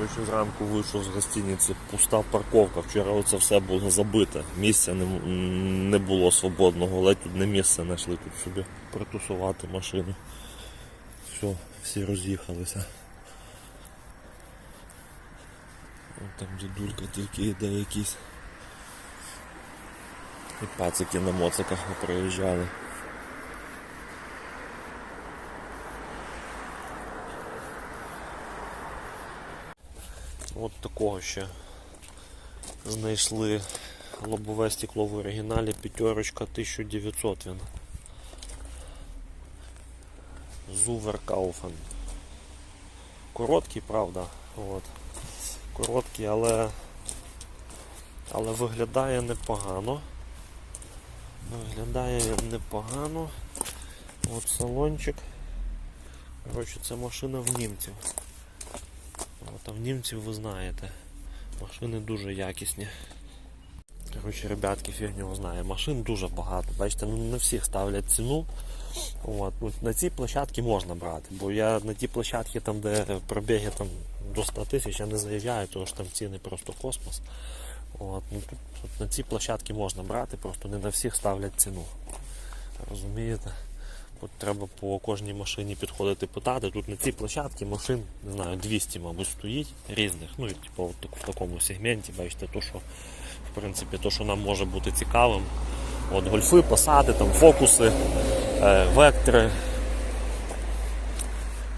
Коротше, зранку вийшов з гостиниці, пуста парковка. Вчора оце все було забите. Місця не, не було свободного, ледь тут не місце знайшли тут собі притусувати машину. Все, всі роз'їхалися. Там дідулька тільки йде якийсь. І пацики на моциках приїжджали. От такого ще знайшли лобове стекло в оригіналі, п'ятерочка 1900 він. Зуверкауфен. Короткий, правда. От. Короткий, але але виглядає непогано. Виглядає непогано. От салончик. Коротше, це машина в німців. В німців ви знаєте. Машини дуже якісні. Коротше, ребятки, фіг знає. Машин дуже багато. Бачите, ну не всіх ставлять ціну. От. Ну, на цій площадці можна брати, бо я на ті площадки, там, де пробіги там, до 100 тисяч, я не заїжджаю, тому що там ціни просто космос. От. Ну, тут, тут на цій площадці можна брати, просто не на всіх ставлять ціну. Розумієте? Треба по кожній машині підходити питати. Тут на цій площадці машин, не знаю, 200, мабуть, стоїть різних. Ну, і, типу, от в такому сегменті, бачите, то, що, в принципі, то, що нам може бути цікавим. От гольфи, посади, там, фокуси, е, вектори.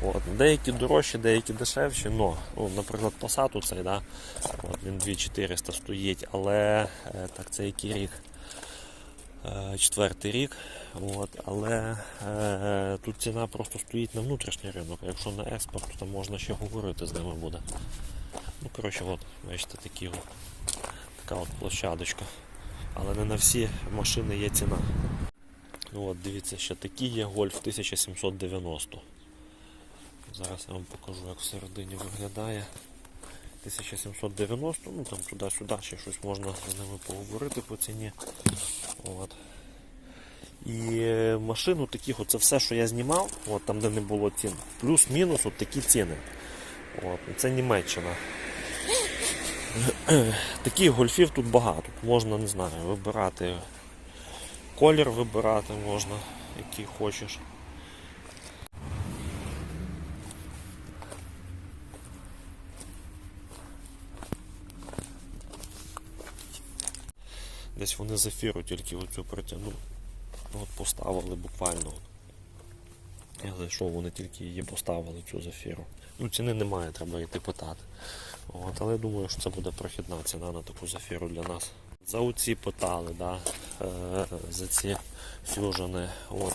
От, деякі дорожчі, деякі дешевші, но, ну, наприклад, Passat цей, да, от, він 2400 стоїть, але е, так, це який рік? Е, четвертий рік. От, але е, тут ціна просто стоїть на внутрішній ринок. а Якщо на експорт, то можна ще говорити з ними буде. Ну, коротше, от, бачите, такі от, така от площадочка. Але не на всі машини є ціна. От, дивіться, ще такі є гольф 1790. Зараз я вам покажу, як всередині виглядає. 1790, ну там туди-сюди ще щось можна з ними поговорити по ціні. От. І е, машину таких, оце все, що я знімав, от там де не було цін, плюс-мінус от такі ціни. От, це Німеччина. Таких гольфів тут багато. Можна, не знаю, вибирати колір вибирати можна, який хочеш. Десь вони з ефіру тільки оцю притягнули. Ну, От поставили буквально. Я зайшов, вони тільки її поставили цю зафіру. Ну, ціни немає, треба йти питати. От, але думаю, що це буде прохідна ціна на таку зафіру для нас. За оці питали, да, е, за ці фюжени. От,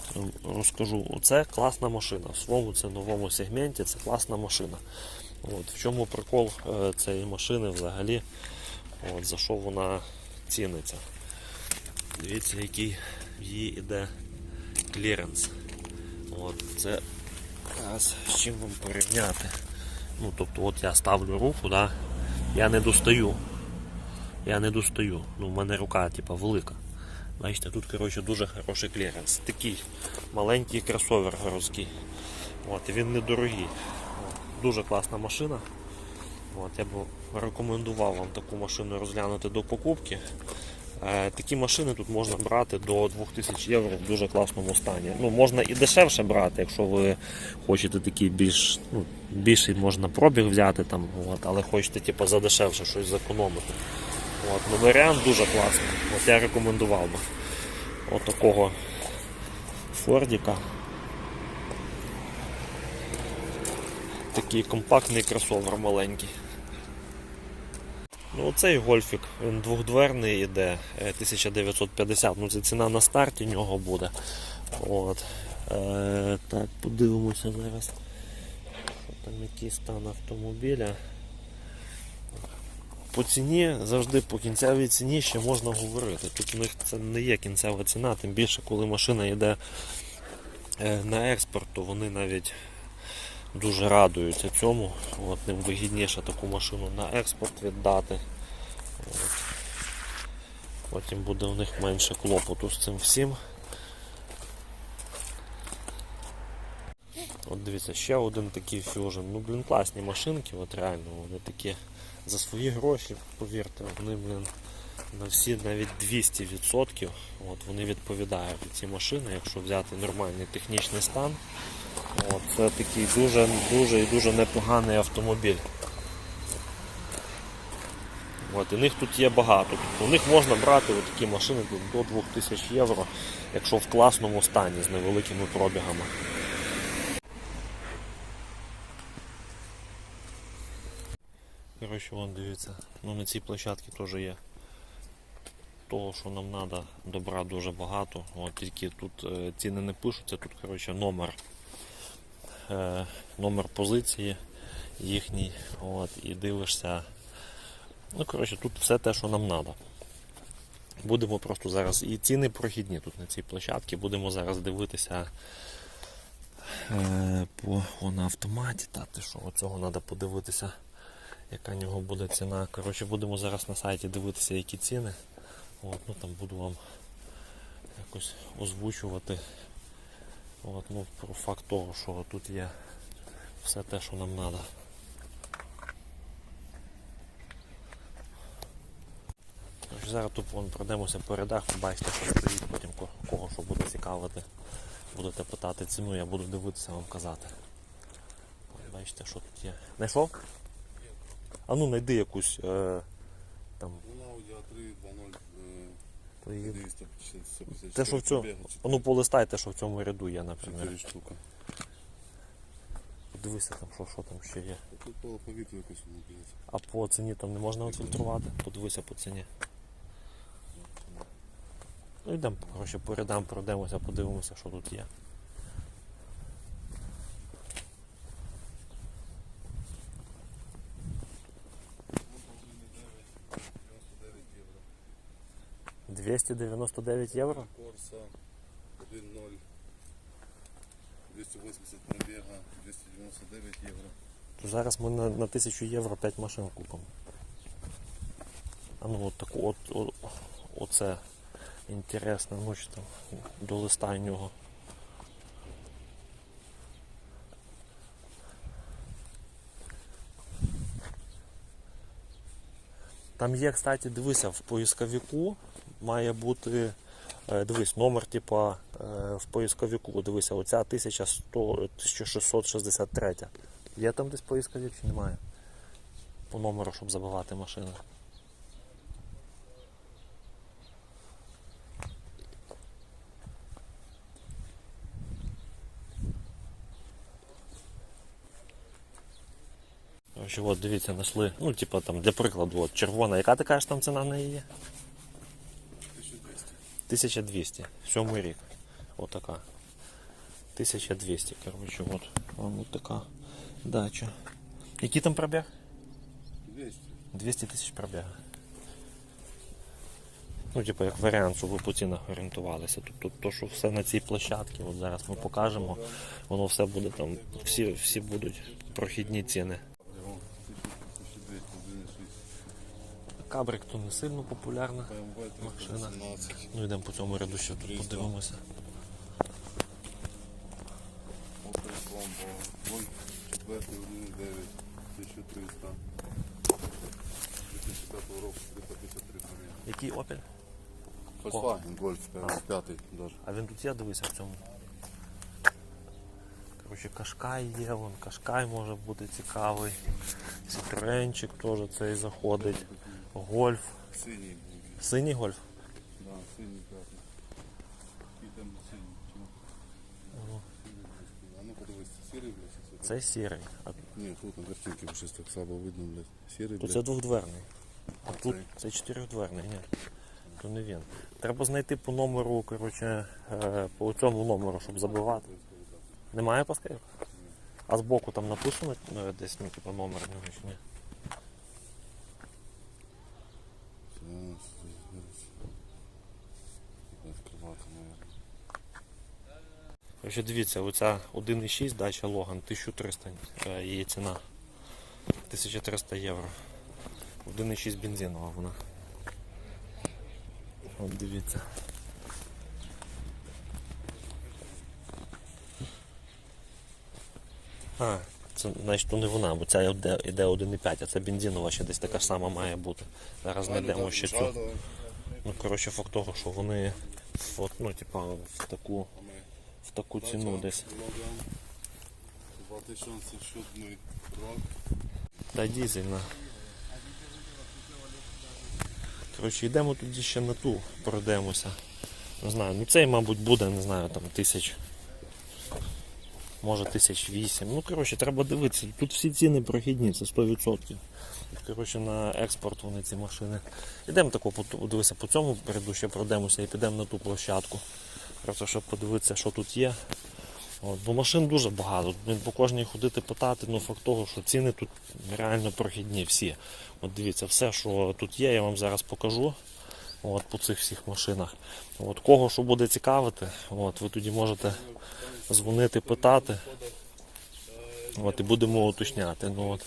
розкажу, це класна машина. В своєму це новому сегменті це класна машина. От, в чому прикол е, цієї машини взагалі? От, за що вона ціниться? Дивіться, який її іде кліренс. От, це зараз з чим вам порівняти. Ну, тобто, от я ставлю руку, да, я не достаю. Я не достаю. Ну, в мене рука типа, велика. Бачите, тут коротше, дуже хороший кліренс. Такий маленький кросовер городський. От, він недорогий. Дуже класна машина. От, я б рекомендував вам таку машину розглянути до покупки. Е, Такі машини тут можна брати до 2000 євро в дуже класному стані. Ну, можна і дешевше брати, якщо ви хочете такий більш, ну, більший можна пробіг взяти, там, от, але хочете типу, за дешевше щось зекономити. От, ну, варіант дуже класний. От я рекомендував би. От такого Фордіка. Такий компактний кросовер маленький. Ну, оцей гольфік, він двохдверний іде, е, 1950, ну це ціна на старті нього буде. От. Е, так, подивимося зараз. Що там який стан автомобіля. По ціні завжди по кінцевій ціні ще можна говорити. Тут у них це не є кінцева ціна, тим більше коли машина йде е, на експорт, то вони навіть дуже радуються цьому. От, ним вигідніше таку машину на експорт віддати. От. Потім буде у них менше клопоту з цим всім. От Дивіться, ще один такий Fusion. Ну, блін, класні машинки, от реально, вони такі за свої гроші, повірте, вони, блін, на всі навіть 200% от, вони відповідають ці машини, якщо взяти нормальний технічний стан. От, це такий дуже, дуже і дуже непоганий автомобіль. От, і них тут є багато. Тобто у них можна брати такі машини до 2000 євро, якщо в класному стані з невеликими пробігами. Коротше, вон дивіться, ну на цій площадці теж є того, що нам треба, добра дуже багато. От, тільки тут е, ціни не пишуться, тут коротше, номер, номер позиції їхній. От, і дивишся. Ну, коротше, тут все те, що нам треба. Будемо просто зараз. І ціни прохідні тут на цій площадці. Будемо зараз дивитися е, по о, на автоматі. Та ти що, оцього треба подивитися, яка в нього буде ціна. Коротше, будемо зараз на сайті дивитися, які ціни. От, ну, там буду вам якось озвучувати От, ну, про факт того, що тут є все те, що нам треба. Зараз тут вон пройдемося по рядах, побачите, що стоїть, потім кого що буде цікавити. Будете питати ціну, я буду дивитися вам казати. Бачите, що тут є. Знайшов? А ну знайди якусь е, там. Ну, Audi A3 2.0 е, то її- 250 Те, що в цьому. ну полистайте, що в цьому ряду є, наприклад. штука. Подивися там, що, що там ще є. А Тут поле повітря якось воно. А по ціні там не можна відфільтрувати? Подивися по ціні. Ну йдемо, коротше, по рядам пройдемося, подивимося, що тут є. євро. 299 євро? Корса 1.0 280 пробіга, 299 євро. То зараз ми на, на 1000 євро 5 машин купимо. А ну от таку от, от оце інтересно, ну що там до листа нього. Там є, кстати, дивися, в поисковику має бути. е, Дивись, номер, типа е, в поисковику, дивися, оця 1100, 1663. Є там десь поисковик чи немає? По номеру, щоб забивати машини. Короче, от дивіться, знайшли. Ну, типа там для прикладу, от червона. Яка ти кажеш там ціна на її? 1200. 1200. Сьомий рік. Отака. 1200, коротше, от. Вам от така дача. Який там пробіг? 200. 200 тисяч пробіга. Ну, типу, як варіант, щоб ви по цінах орієнтувалися. Тобто, то, що все на цій площадці, от зараз ми покажемо, воно все буде там, всі, всі будуть прохідні ціни. Його 1200, 1.6. Кабрик то не сильно популярна. Машина. Ну йдемо по цьому ряду ще тут подивимося. 4 1.9. 1300. 2005 року 353. Який Opel? Volkswagen Golf 5 даже. А він тут є, дивися в цьому. Коротше, кашкай є, вон кашкай може бути цікавий. Citroenчик теж цей заходить. Гольф. Синій. Синій гольф. Да, синій п'ятий. І там синій. Чому? А ну подивись, сірий, блядь, це сірий. А Ні, тут на картинці щось так слабо видно, блядь. Сірий, тут блядь. це двохдверний. А тут це чотирьохдверний, ні. То не він. Треба знайти по номеру, коротше, е, по цьому номеру, щоб забивати. Немає пасків? А збоку там написано е, десь ну, типу, номер в нього чи ні? Зараз, зараз. Відкривати, мабуть. Коротше, дивіться, оця 1,6 дача Логан 1300 е, її ціна. 1300 євро. 1,6 бензинова вона. От дивіться. А, це значить то не вона, бо ця йде, йде 1,5, а це бензинова ще десь така ж сама має бути. Зараз знайдемо ще цю. Ну, коротше, факт того, що вони от, ну, типа, в таку, таку ціну десь. Та дізельна. Коротше, йдемо тоді ще на ту, пройдемося. Не знаю, ну цей, мабуть, буде, не знаю, там тисяч. Може тисяч вісім. Ну, коротше, треба дивитися. Тут всі ціни прохідні, це 100%. Коротше, на експорт вони ці машини. Йдемо тако, подивися по цьому переду, ще пройдемося і підемо на ту площадку. Просто щоб подивитися, що тут є. От, бо машин дуже багато. Блін, По кожній ходити питати, ну факт того, що ціни тут реально прохідні всі. От дивіться, все, що тут є, я вам зараз покажу. От, по цих всіх машинах. От, кого що буде цікавити, от, ви тоді можете дзвонити, питати. От, і будемо уточняти. Ну, от.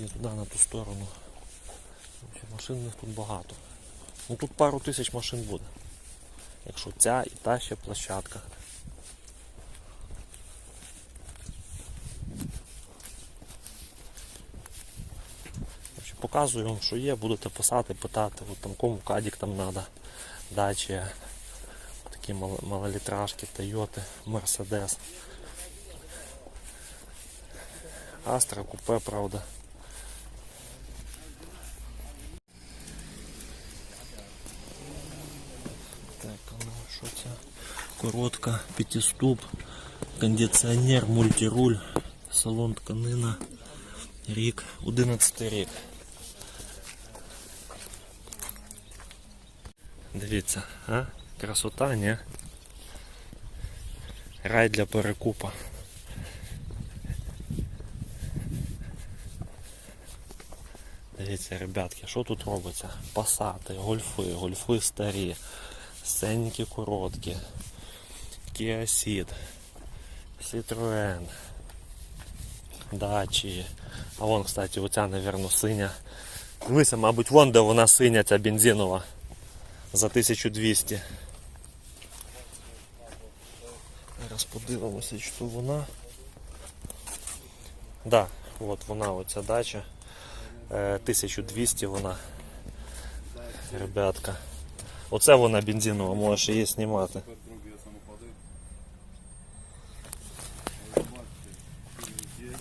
Йдемо туди на ту сторону. Машин у них тут багато. Ну тут пару тисяч машин буде. Якщо ця і та ще площадка. Показую вам, що є, будете писати, питати, от там кому кадік там треба, дачі, такі малолітражки, Тойоти, Мерседес. Астра, купе, правда. Так, а ну що це? Коротка, п'ятиступ, кондиціонер, мультируль, салон тканина, рік, 11 рік. Дивіться, а? Красота, ні? Рай для перекупа. Дивіться, ребятки, що тут робиться? Пасати, гольфи, гольфи старі, сценіки короткі, Kia Ceed, Citroen, Дачі. А вон, кстати, оця, напевно, синя. Дивися, мабуть, вон де вона синя, ця бензинова. За 1200. Зараз подивимося, то вона. Да, от вона, оця дача. Е, 1200 вона. Ребятка. Оце вона бензинова, можеш її знімати. Тепер другі самоходи. Ось бачите, є.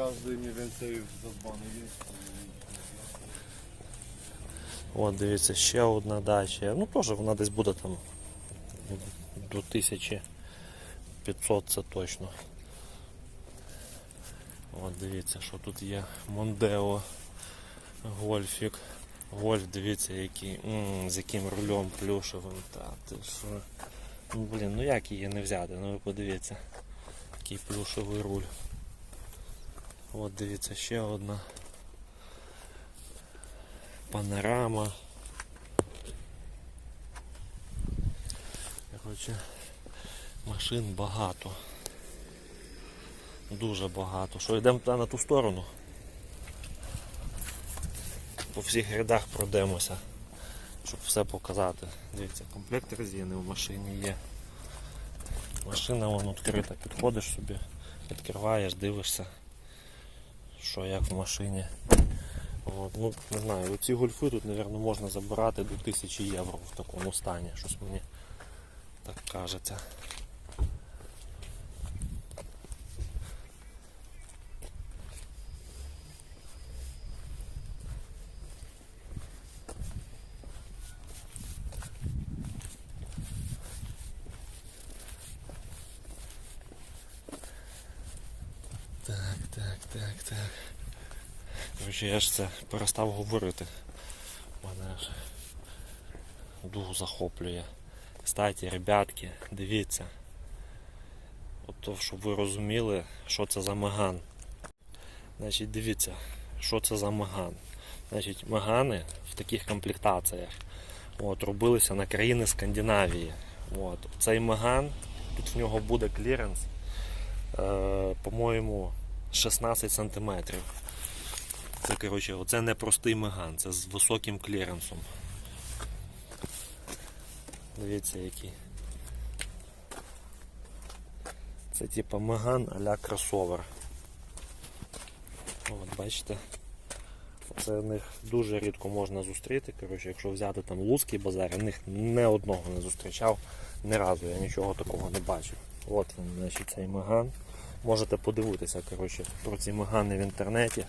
Кожен мені więcej задбаний є. От дивіться, ще одна дача. Ну теж вона десь буде там до 1500 це точно. От дивіться, що тут є. Мондео, гольфік. Гольф, дивіться, який. з яким рулем плюшевим. Та, ти що? Ну блін, ну як її не взяти? Ну ви подивіться. Який плюшевий руль. От дивіться, ще одна. Панорама. Коротше, машин багато. Дуже багато. Що йдемо на ту сторону? По всіх рядах пройдемося, щоб все показати. Дивіться, комплект резини в машині є. Машина вон відкрита, підходиш собі, відкриваєш, дивишся, що як в машині. От, ну, не знаю, ці гольфи тут, мабуть, можна забирати до 1000 євро в такому стані, щось мені так кажеться. Так, так, так, так. Короче, я ж це перестав говорити. Мене ж дух захоплює. Кстати, ребятки, дивіться. Ото, щоб ви розуміли, що це за маган. Значить, дивіться, що це за маган. Значить, магани в таких комплектаціях от, робилися на країни Скандинавії. От. Цей маган, тут в нього буде кліренс, е, по-моєму, 16 см. Це, коротше, це не простий маган, це з високим кліренсом. Дивіться який. Це типа Меган а-ля кросовер. От, бачите. Це в них дуже рідко можна зустріти. Коротше, якщо взяти там Луцький базар, я в них не одного не зустрічав, ні разу я нічого такого не бачив. От він, значить, цей Меган. Можете подивитися коротше, про ці Мегани в інтернеті.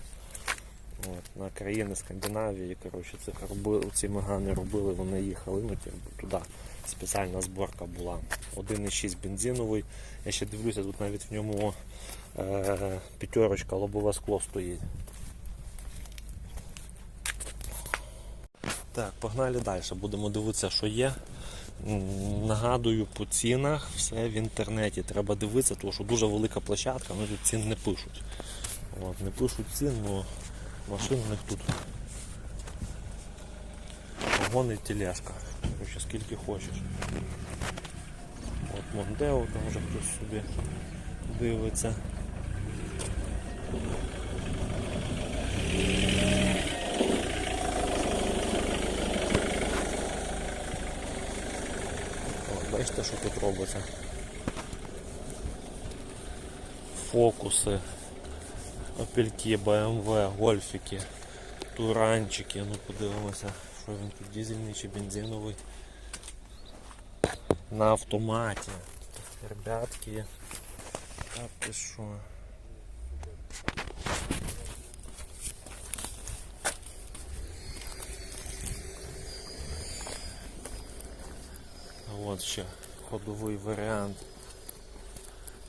От, на країни Скандинавії, коротше, цих роби, ці Мегани робили, вони їхали ну, типу, туди. Спеціальна зборка була. 1,6 бензиновий. Я ще дивлюся, тут навіть в ньому е, п'ятерочка, лобове скло стоїть. Так, погнали далі. Будемо дивитися, що є. Нагадую, по цінах все в інтернеті. Треба дивитися, тому що дуже велика площадка, вони тут цін не пишуть. От, не пишуть цін, але машин у них тут вагон і тележка. Короче, скільки хочеш. От Мондео там вже хтось собі дивиться. Бачите, що тут робиться? Фокуси, опельки, БМВ, гольфики, туранчики. Ну подивимося, що він тут дизельний чи бензиновий. На автоматі. Ребятки. Так ти що? От ще ходовий варіант.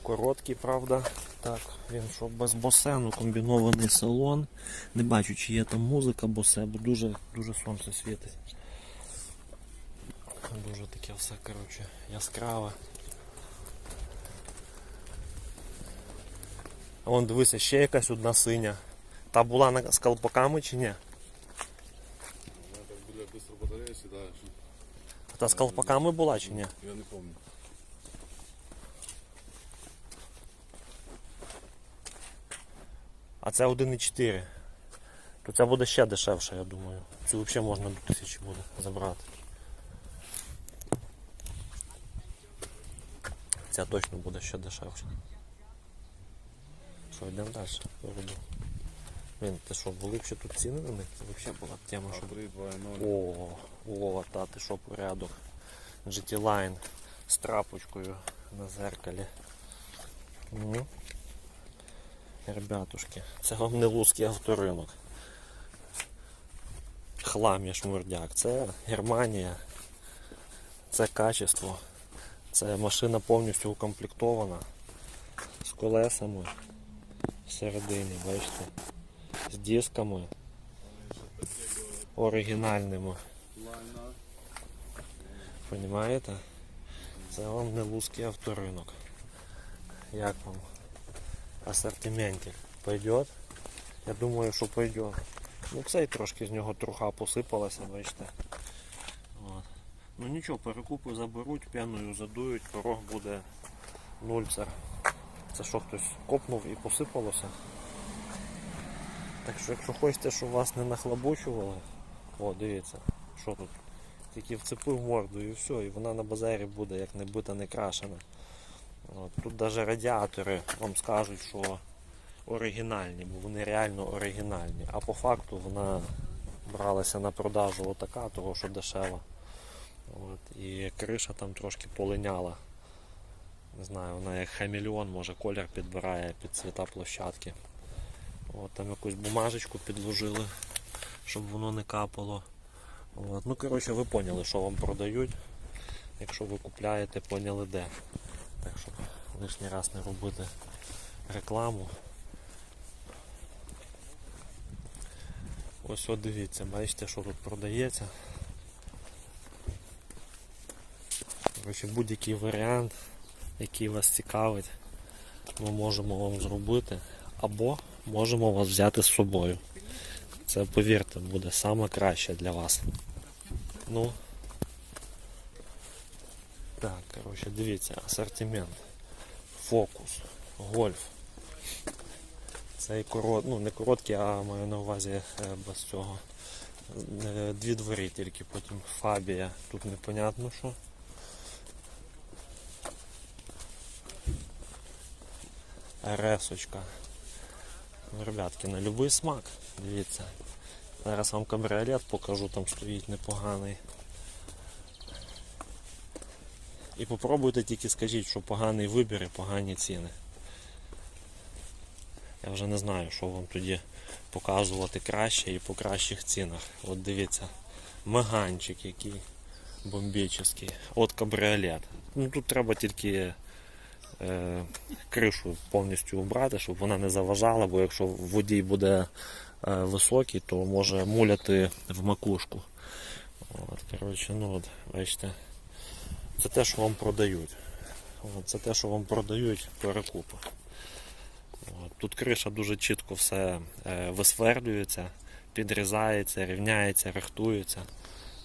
Короткий, правда. Так, він що без босену, комбінований салон. Не бачу, чи є там музика босе, бо дуже, дуже сонце світить. Дуже таке все коротше, яскраве. Вон дивися, ще якась одна синя. Та була на, з колпаками чи ні? Вона так біля бистро батареї сідає, Та з колпаками була чи ні? я не пам'ятаю. А це 1,4. То це буде ще дешевше, я думаю. Цю взагалі можна до тисячі буде забрати. Ця точно буде ще дешевше. Що, йдемо далі? Блін, ти що, були б ще тут ціни на них? Це взагалі була б тема, що. А 3, 2, 0. О, о, та ти що порядок. GT Line з трапочкою на зеркалі. Ну. Ребятушки, це вам не луцький авторинок. Хлам є шмурдяк. Це Германія. Це качество. Це машина повністю укомплектована. З колесами всередині, бачите? З дисками оригінальними. Лайна. Понимаєте? Це вам не лузький авторинок. Як вам? Асортиментик пойдет? Я думаю, що пойдет. Ну цей трошки з нього труха посипалася, бачите. От. Ну нічого, перекупи заберуть, п'яною задують, порог буде нульцер. Це що хтось копнув і посипалося. Так що якщо хочете, щоб вас не нахлобучували, о, дивіться, що тут. Тільки вцепив морду і все, і вона на базарі буде як не бита, не крашена. От. Тут навіть радіатори вам скажуть, що оригінальні, бо вони реально оригінальні. А по факту вона бралася на продажу отака, того що дешева. От. І криша там трошки полиняла. Не знаю, вона як хамелеон, може колір підбирає під цвіта площадки. От, там якусь бумажечку підложили, щоб воно не капало. От. Ну, коротше, ви поняли, що вам продають. Якщо ви купляєте, поняли де. Так щоб лишній раз не робити рекламу. Ось от дивіться, бачите, що тут продається. Будь-який варіант, який вас цікавить, ми можемо вам зробити, або можемо вас взяти з собою. Це, повірте, буде саме краще для вас. Ну. Так, коротше, дивіться, асортимент. Фокус, гольф. Цей корот, ну не короткий, а маю на увазі е, без цього. Е, Дві двері тільки, потім фабія. Тут непонятно що. РСочка. Ну, Ребятки, на будь-який смак. Дивіться. Зараз вам кабріолет покажу, там стоїть непоганий. І попробуйте тільки скажіть, що поганий вибір і погані ціни. Я вже не знаю, що вам тоді показувати краще і по кращих цінах. От дивіться, меганчик який бомбічний. От кабріолет. Ну тут треба тільки е, кришу повністю убрати, щоб вона не заважала, бо якщо водій буде е, високий, то може муляти в макушку. От, коротше, ну от, бачите, це те, що вам продають. Це те, що вам продають перекупи. Тут криша дуже чітко все е, висверлюється, підрізається, рівняється, рихтується.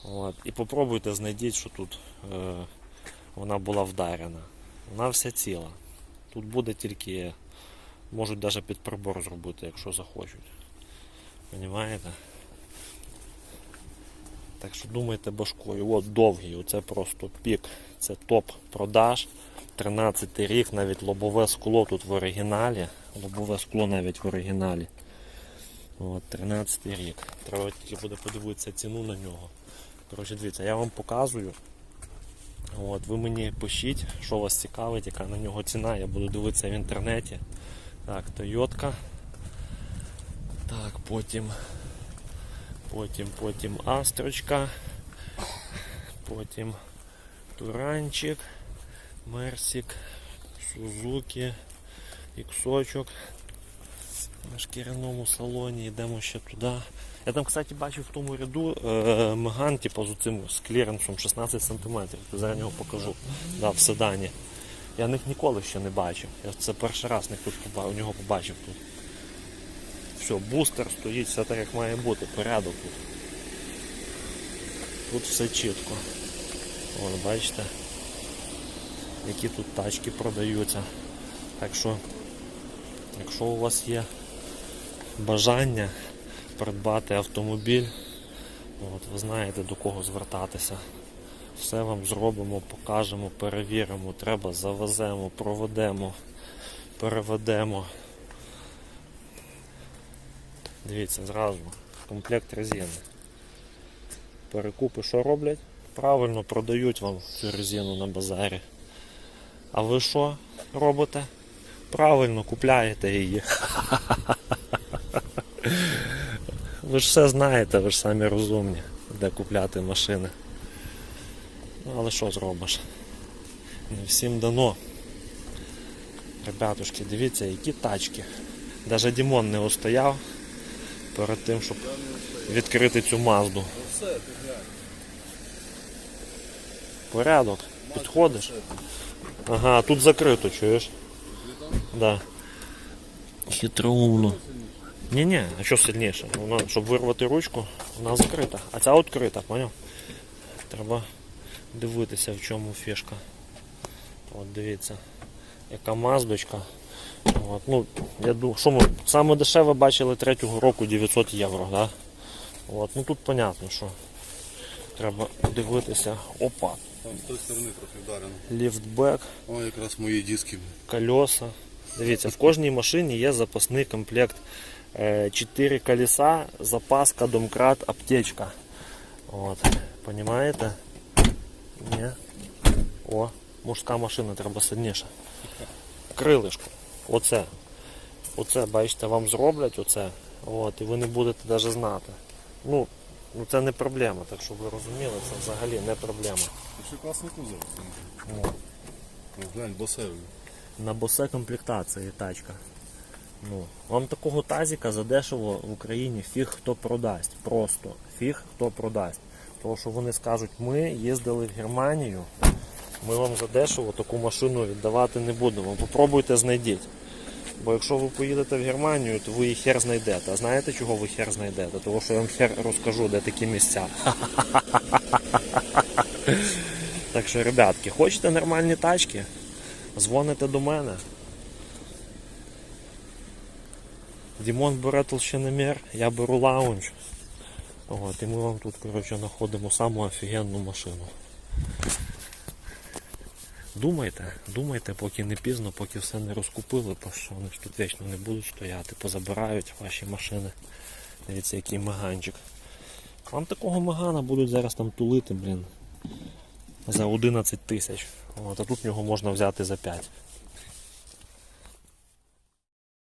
От, і попробуйте знайдіть, що тут е, вона була вдарена. Вона вся ціла. Тут буде тільки, можуть навіть під прибор зробити, якщо захочуть. Понімаєте? Так що думайте башкою. От довгий, оце просто пік. Це топ продаж. 13 рік, навіть лобове скло тут в оригіналі. Лобове скло навіть в оригіналі. От, 13 рік. Треба тільки буде подивитися ціну на нього. Коротше, дивіться, я вам показую. От, ви мені пишіть, що вас цікавить, яка на нього ціна. Я буду дивитися в інтернеті. Так, Тойотка. Так, потім. Потім, потім Астрочка. Потім Туранчик, Мерсик, Сузуки, Іксочок. На шкіряному салоні йдемо ще туди. Я там, кстати, бачив в тому ряду е, Меган, типу, з цим з кліренсом 16 см. Зараз його покажу. Да, в седані. Я них ніколи ще не бачив. Я це перший раз них тут у нього побачив тут. Все, бустер стоїть, все так як має бути, порядок тут. Тут все чітко. Вон, бачите, які тут тачки продаються. Так що, якщо у вас є бажання придбати автомобіль, от, ви знаєте до кого звертатися. Все вам зробимо, покажемо, перевіримо, треба, завеземо, проведемо, переведемо. Дивіться, зразу комплект резини. Перекупи що роблять? Правильно продають вам цю резину на базарі. А ви що робите? Правильно купляєте її. Ви ж все знаєте, ви ж самі розумні, де купляти машини. Ну, але що зробиш? Не всім дано. Ребятушки, дивіться, які тачки. Навіть Дімон не устояв перед тим, щоб відкрити цю мазду. Порядок. Підходиш? Ага, тут закрито, чуєш? Да. Хитроумно. Ні, ні, а що сильніше? Вона, щоб вирвати ручку, вона закрита. А ця відкрита, поняв? Треба дивитися, в чому фішка. От дивіться. Яка маздочка. От, ну, я думаю, що ми саме дешеве бачили третього року 900 євро, да? От, ну тут понятно, що треба дивитися. Опа, Там з тої сторони трохи вдарено. ліфтбек. О, якраз мої диски. колеса. Дивіться, в кожній машині є запасний комплект. 4 колеса, запаска, домкрат, аптечка. От, Понімаєте? Ні. О, мужська машина треба сильніше. Крилишко. Оце. Оце, бачите, вам зроблять оце. От, і ви не будете навіть знати. Ну, ну це не проблема, так щоб ви розуміли, це взагалі не проблема. Ще класний кузов. Ну, Глянь, босевий. на босе комплектації тачка. Ну, вам такого тазіка задешево в Україні фіг хто продасть. Просто фіг хто продасть. Тому що вони скажуть, ми їздили в Германію Ми вам за дешево таку машину віддавати не будемо. Попробуйте знайдіть. Бо якщо ви поїдете в Германію, то ви її хер знайдете. А знаєте, чого ви хер знайдете? Тому що я вам хер розкажу, де такі місця. Так що, ребятки, хочете нормальні тачки? Дзвоните до мене. Дімон бере толщиномір, я беру лаунж. От, і ми вам тут, коротше, знаходимо саму офігенну машину. Думайте, думайте, поки не пізно, поки все не розкупили, бо що вони ж тут вічно не будуть стояти, позабирають ваші машини. Дивіться, який маганчик. Вам такого магана будуть зараз там тулити, блін, за 11 тисяч. А тут його можна взяти за 5.